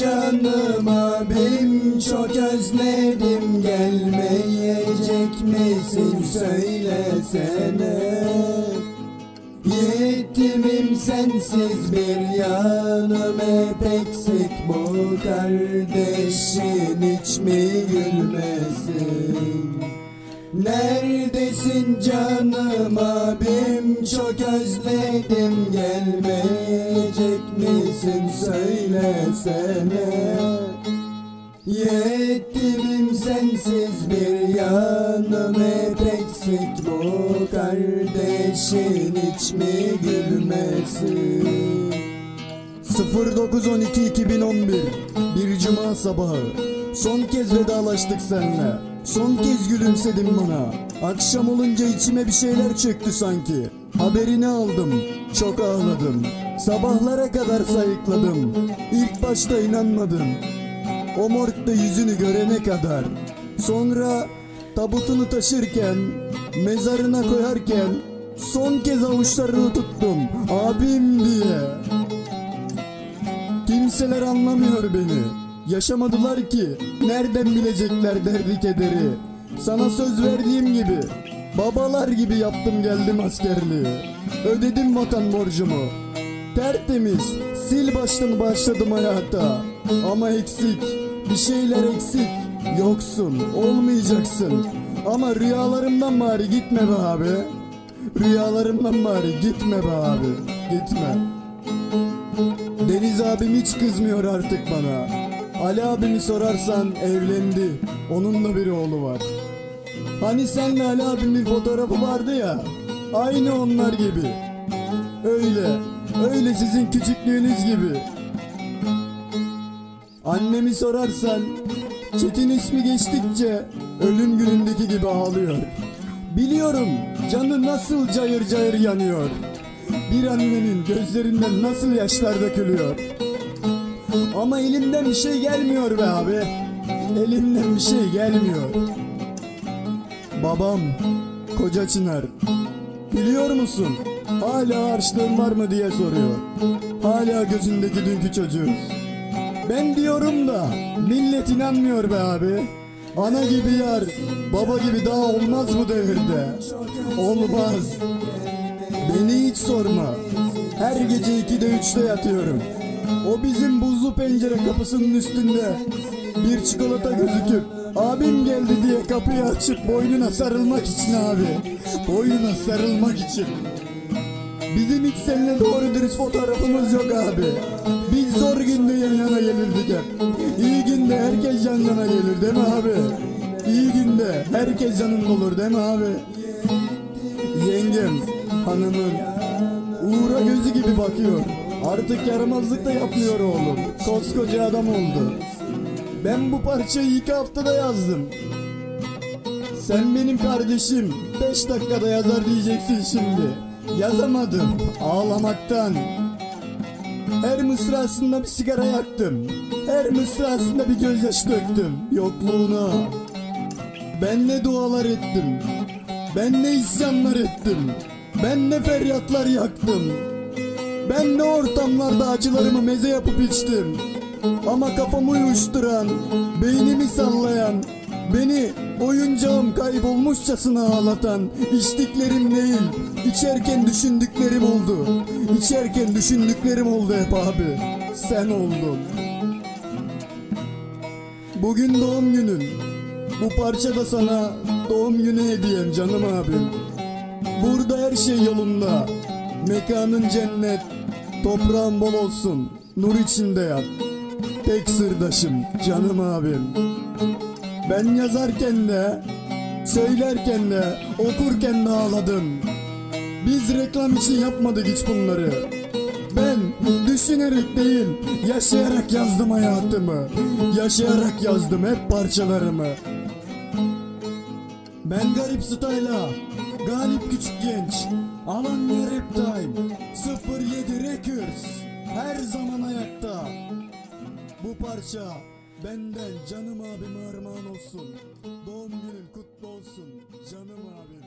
canım abim? Çok özledim. Gelmeyecek misin? Söylesene. Yetimim sensiz bir yanım hep eksik. Bu kardeşin hiç mi gülmesin? Neredesin canım abim? Çok özledim. Gelmeyecek misin söylesene. Yetimim sensiz bir yanım. Hep eksik bu kardeşin. Hiç mi gülmesin? 09-12-2011 Bir cuma sabahı. Son kez vedalaştık seninle. Son kez gülümsedin bana Akşam olunca içime bir şeyler çöktü sanki Haberini aldım Çok ağladım Sabahlara kadar sayıkladım İlk başta inanmadım O morgda yüzünü görene kadar Sonra tabutunu taşırken Mezarına koyarken Son kez avuçlarını tuttum Abim diye Kimseler anlamıyor beni. Yaşamadılar ki. Nereden bilecekler derdi kederi. Sana söz verdiğim gibi. Babalar gibi yaptım geldim askerliği. Ödedim vatan borcumu. Tertemiz, sil baştan başladım hayata. Ama eksik, bir şeyler eksik. Yoksun, olmayacaksın. Ama rüyalarımdan bari gitme be abi. Rüyalarımdan bari gitme be abi. Gitme. Deniz abim hiç kızmıyor artık bana. Ali abimi sorarsan evlendi. Onun da bir oğlu var. Hani senle Ali abimin fotoğrafı vardı ya. Aynı onlar gibi. Öyle. Öyle sizin küçüklüğünüz gibi. Annemi sorarsan Çetin ismi geçtikçe ölüm günündeki gibi ağlıyor. Biliyorum canı nasıl cayır cayır yanıyor. Bir annenin gözlerinden nasıl yaşlar dökülüyor. Ama elimden bir şey gelmiyor be abi. Elimden bir şey gelmiyor. Babam, koca Çınar. Biliyor musun? Hala harçlığın var mı diye soruyor. Hala gözündeki dünkü çocuğuz. Ben diyorum da millet inanmıyor be abi. Ana gibi yar, baba gibi daha olmaz bu devirde. Olmaz. Beni hiç sorma. Her gece ikide üçte yatıyorum. O bizim buzlu pencere kapısının üstünde bir çikolata gözüküp abim geldi diye kapıyı açıp boynuna sarılmak için abi. Boynuna sarılmak için. Bizim hiç seninle doğru dürüst fotoğrafımız yok abi. Biz zor günde yan yana gelirdik hep. İyi günde herkes yan yana gelir değil mi abi? İyi günde herkes yanında olur değil mi abi? Yengem, hanımım, Uğur'a gözü gibi bakıyor. Artık yaramazlık da yapmıyor oğlum. Koskoca adam oldu. Ben bu parçayı iki haftada yazdım. Sen benim kardeşim. Beş dakikada yazar diyeceksin şimdi. Yazamadım. Ağlamaktan. Her mısrasında bir sigara yaktım. Her mısrasında bir gözyaşı döktüm. Yokluğuna. Ben ne dualar ettim. Ben ne isyanlar ettim. Ben ne feryatlar yaktım. Ben ne ortamlarda acılarımı meze yapıp içtim. Ama kafamı uyuşturan, beynimi sallayan, beni oyuncağım kaybolmuşçasına ağlatan içtiklerim değil, içerken düşündüklerim oldu. İçerken düşündüklerim oldu hep abi. Sen oldun. Bugün doğum günün. Bu parça da sana doğum günü hediyem canım abim. Burada her şey yolunda. Mekanın cennet, toprağın bol olsun. Nur içinde yat. Tek sırdaşım, canım abim. Ben yazarken de, söylerken de, okurken de ağladım. Biz reklam için yapmadık hiç bunları. Ben düşünerek değil, yaşayarak yazdım hayatımı. Yaşayarak yazdım hep parçalarımı. Ben garip style'a, galip küçük genç. Alan Rap Time 07 Records her zaman ayakta. Bu parça benden canım abim armağan olsun. Doğum günün kutlu olsun canım abim.